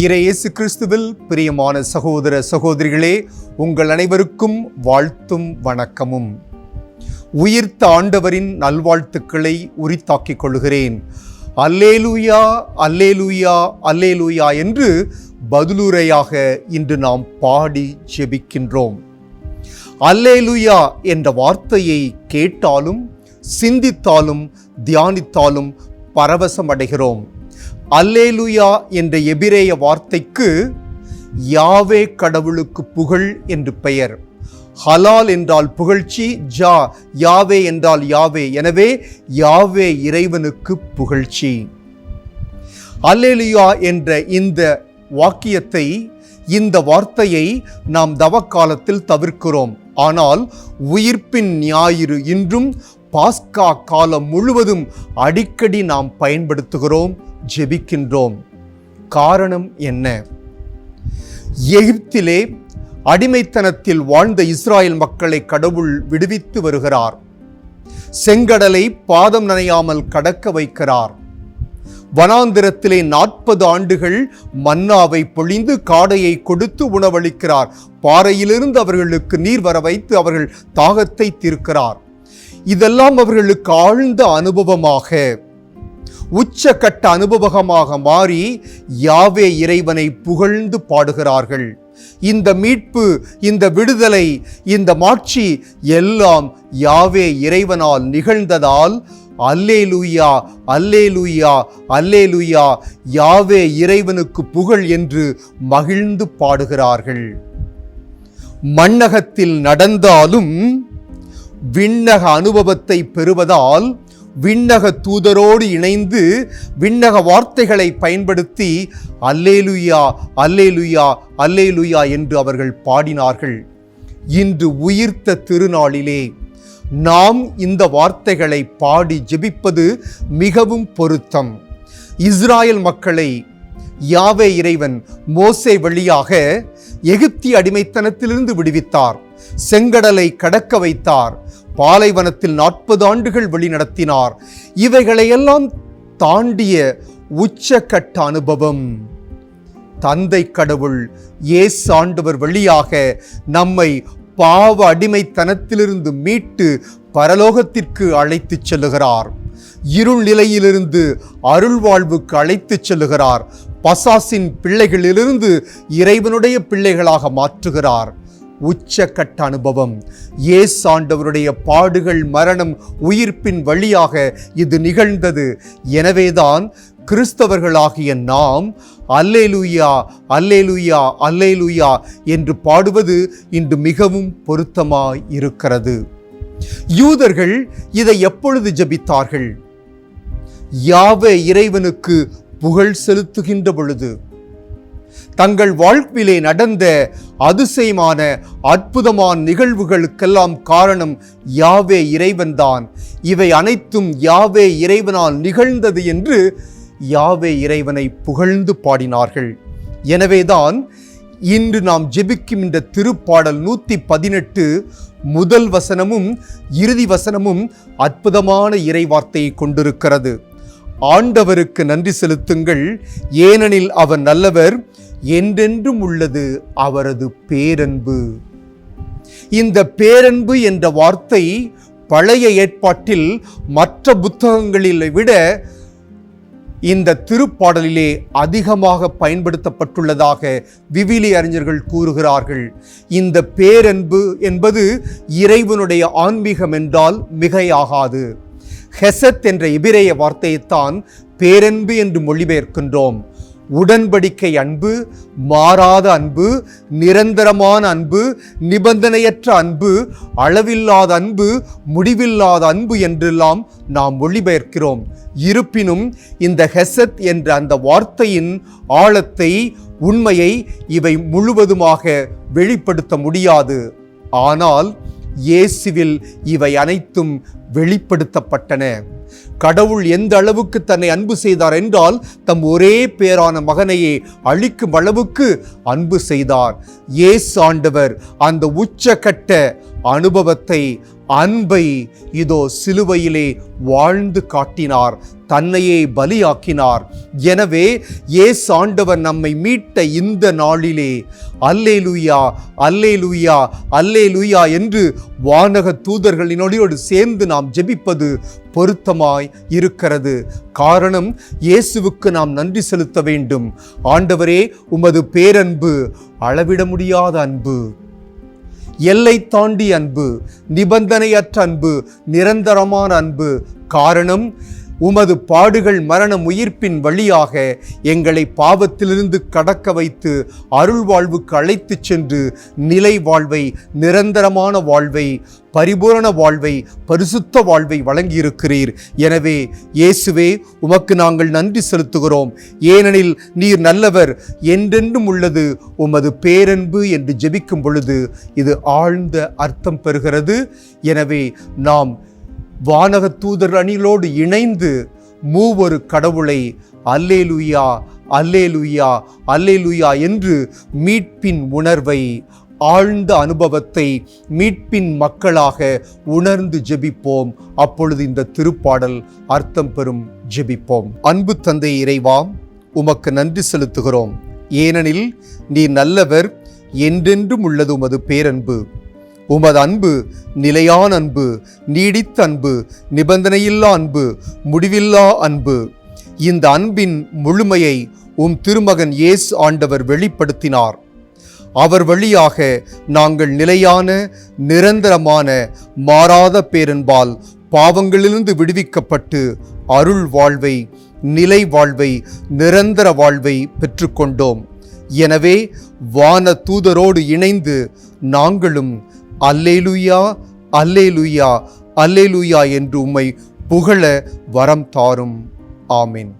இறையேசு கிறிஸ்துவில் பிரியமான சகோதர சகோதரிகளே உங்கள் அனைவருக்கும் வாழ்த்தும் வணக்கமும். உயிர்த்த ஆண்டவரின் நல்வாழ்த்துக்களை உரித்தாக்கிக் கொள்கிறேன். அல்லேலூயா அல்லேலூயா அல்லேலூயா என்று பதிலுரையாக இன்று நாம் பாடி ஜெபிக்கின்றோம். அல்லேலூயா என்ற வார்த்தையை கேட்டாலும் சிந்தித்தாலும் தியானித்தாலும் பரவசம் அடைகிறோம் அல்லேலுயா என்ற எபிரேய வார்த்தைக்கு யாவே கடவுளுக்கு புகழ் என்று பெயர். ஹலால் என்றால் புகழ்ச்சி ஜா யாவே என்றால் யாவே. எனவே யாவே இறைவனுக்கு புகழ்ச்சி. அல்லேலுயா என்ற இந்த வாக்கியத்தை இந்த வார்த்தையை நாம் தவக்காலத்தில் தவிர்க்கிறோம். ஆனால் உயிர்ப்பின் ஞாயிறு இன்றும் பாஸ்கா காலம் முழுவதும் அடிக்கடி நாம் பயன்படுத்துகிறோம் ஜெபிக்கின்றோம். காரணம் என்ன? எகிப்திலே அடிமைத்தனத்தில் வாழ்ந்த இஸ்ராயல் மக்களை கடவுள் விடுவித்து வருகிறார். செங்கடலை பாதம் நனையாமல் கடக்க வைக்கிறார். வனாந்திரத்திலே நாற்பது ஆண்டுகள் மன்னாவை பொழிந்து காடையை கொடுத்து உணவளிக்கிறார். பாறையிலிருந்து அவர்களுக்கு நீர் வர வைத்து அவர்கள் தாகத்தை தீர்க்கிறார். இதெல்லாம் அவர்களுக்கு ஆழ்ந்த அனுபவமாக உச்சக்கட்ட அனுபவகமாக மாறி யாவே இறைவனை புகழ்ந்து பாடுகிறார்கள். இந்த மீட்பு இந்த விடுதலை இந்த மாட்சி எல்லாம் யாவே இறைவனால் நிகழ்ந்ததால் அல்லே லூயா அல்லே லூயா அல்லே லூயா யாவே இறைவனுக்கு புகழ் என்று மகிழ்ந்து பாடுகிறார்கள். மண்ணகத்தில் நடந்தாலும் விண்ணக அனுபவத்தை பெறுவதால் விண்ணக தூதரோடு இணைந்து விண்ணக வார்த்தைகளை பயன்படுத்தி அல்லேலுயா அல்லேலுயா அல்லேலுயா என்று அவர்கள் பாடினார்கள். இன்று உயிர்த்த திருநாளிலே நாம் இந்த வார்த்தைகளை பாடி ஜெபிப்பது மிகவும் பொருத்தம். இஸ்ராயல் மக்களை யாவே இறைவன் மோசே வழியாக எகிப்திய அடிமைத்தனத்திலிருந்து விடுவித்தார். செங்கடலை கடக்க வைத்தார். பாலைவனத்தில் நாற்பது ஆண்டுகள் வழிநடத்தினார் இவைகளையெல்லாம் தாண்டிய உச்சக்கட்ட அனுபவம். தந்தை கடவுள் இயேசு ஆண்டவர் வழியாக நம்மை பாவ அடிமைத்தனத்திலிருந்து மீட்டு பரலோகத்திற்கு அழைத்துச் செல்லுகிறார். இருள் நிலையிலிருந்து அருள் வாழ்வுக்கு அழைத்துச் செல்லுகிறார். பசாசின் பிள்ளைகளிலிருந்து இறைவனுடைய பிள்ளைகளாக மாற்றுகிறார். உச்சக்கட்ட அனுபவம். இயேசு ஆண்டவருடைய பாடுகள் மரணம் உயிர்ப்பின் வழியாக இது நிகழ்ந்தது. எனவேதான் கிறிஸ்தவர்களாகிய நாம் அல்லேலூயா அல்லேலூயா அல்லேலூயா என்று பாடுவது இன்று மிகவும் பொருத்தமாய் இருக்கிறது. யூதர்கள் இதை எப்பொழுது ஜெபித்தார்கள்? யாவே இறைவனுக்கு புகழ் செலுத்துகின்ற பொழுது. தங்கள் வாழ்விலே நடந்த அதிசயமான அற்புதமான நிகழ்வுகளுக்கெல்லாம் காரணம் யாவே இறைவன்தான். இவை அனைத்தும் யாவே இறைவனால் நிகழ்ந்தது என்று யாவே இறைவனை புகழ்ந்து பாடினார்கள். எனவேதான் இன்று நாம் ஜெபிக்கும் இந்த திருப்பாடல் நூற்றி பதினெட்டு முதல் வசனமும் இறுதி வசனமும் அற்புதமான இறைவார்த்தையை கொண்டிருக்கிறது. ஆண்டவருக்கு நன்றி செலுத்துங்கள். ஏனெனில் அவர் நல்லவர் என்றென்றும் உள்ளது அவரது பேரன்பு. இந்த பேரன்பு என்ற வார்த்தை பழைய ஏற்பாட்டில் மற்ற புத்தகங்களில் விட இந்த திருப்பாடலிலே அதிகமாக பயன்படுத்தப்பட்டுள்ளதாக விவிலி அறிஞர்கள் கூறுகிறார்கள். இந்த பேரன்பு என்பது இறைவனுடைய ஆன்மீகம் என்றால் மிகையாகாது. ஹெசத் என்ற எபிரேய வார்த்தையைத்தான் பேரன்பு என்று மொழிபெயர்க்கின்றோம். உடன்படிக்கை அன்பு மாறாத அன்பு நிரந்தரமான அன்பு நிபந்தனையற்ற அன்பு அளவில்லாத அன்பு முடிவில்லாத அன்பு என்றெல்லாம் நாம் மொழிபெயர்க்கிறோம். இருப்பினும் இந்த ஹெசத் என்ற அந்த வார்த்தையின் ஆழத்தை உண்மையை இவை முழுவதுமாக வெளிப்படுத்த முடியாது. ஆனால் இயேசுவில் இவை அனைத்தும் வெளிப்படுத்தப்பட்டன. கடவுள் எந்த அளவுக்கு தன்னை அன்பு செய்தார் என்றால் தம் ஒரே பேரான மகனையே அழிக்கும் அளவுக்கு அன்பு செய்தார். இயேசு ஆண்டவர் அந்த உச்சக்கட்ட அனுபவத்தை அன்பை இதோ சிலுவையிலே வாழ்ந்து காட்டினார் தன்னையே பலியாக்கினார். எனவே இயேசு ஆண்டவர் நம்மை மீட்ட இந்த நாளிலே அல்லே லூயா அல்லே லூயா அல்லே லூயா என்று வானக தூதர்களினோடு சேர்ந்து நாம் ஜெபிப்பது பொருத்தமாய் இருக்கிறது. காரணம் இயேசுவுக்கு நாம் நன்றி செலுத்த வேண்டும். ஆண்டவரே உமது பேரன்பு அளவிட முடியாத அன்பு. எல்லை தாண்டி அன்பு நிபந்தனையற்ற அன்பு நிரந்தரமான அன்பு. காரணம் உமது பாடுகள் மரணம் உயிர்ப்பின் வழியாக எங்களை பாவத்திலிருந்து கடக்க வைத்து அருள் வாழ்வுக்கு அழைத்துச் சென்று நிலை வாழ்வை நிரந்தரமான வாழ்வை பரிபூரண வாழ்வை பரிசுத்த வாழ்வை வழங்கியிருக்கிறீர். எனவே இயேசுவே உமக்கு நாங்கள் நன்றி செலுத்துகிறோம். ஏனெனில் நீர் நல்லவர் என்றென்றும் உள்ளது உமது பேரன்பு என்று ஜெபிக்கும் பொழுது இது ஆழ்ந்த அர்த்தம் பெறுகிறது. எனவே நாம் வானக தூதர் அணிகளோடு இணைந்து மூவொரு கடவுளை அல்லேலுயா அல்லேலுயா அல்லேலுயா என்று மீட்பின் உணர்வை ஆழ்ந்த அனுபவத்தை மீட்பின் மக்களாக உணர்ந்து ஜெபிப்போம். அப்பொழுது இந்த திருப்பாடல் அர்த்தம் பெறும் ஜெபிப்போம். அன்பு தந்தை இறைவாம் உமக்கு நன்றி செலுத்துகிறோம். ஏனெனில் நீ நல்லவர் என்றென்றும் உள்ளது உமது பேரன்பு. உமது அன்பு நிலையான அன்பு நீடித்த அன்பு நிபந்தனையில்லா அன்பு முடிவில்லா அன்பு. இந்த அன்பின் முழுமையை உம் திருமகன் இயேசு ஆண்டவர் வெளிப்படுத்தினார். அவர் வழியாக நாங்கள் நிலையான நிரந்தரமான மாறாத பேரன்பால் பாவங்களிலிருந்து விடுவிக்கப்பட்டு அருள் வாழ்வை நிலை வாழ்வை நிரந்தர வாழ்வை பெற்றுக்கொண்டோம். எனவே வான தூதரோடு இணைந்து நாங்களும் அல்லேலுயா அல்லேலுயா அல்லேலுயா என்று உம்மை புகழ வரம் தாரும். ஆமீன்.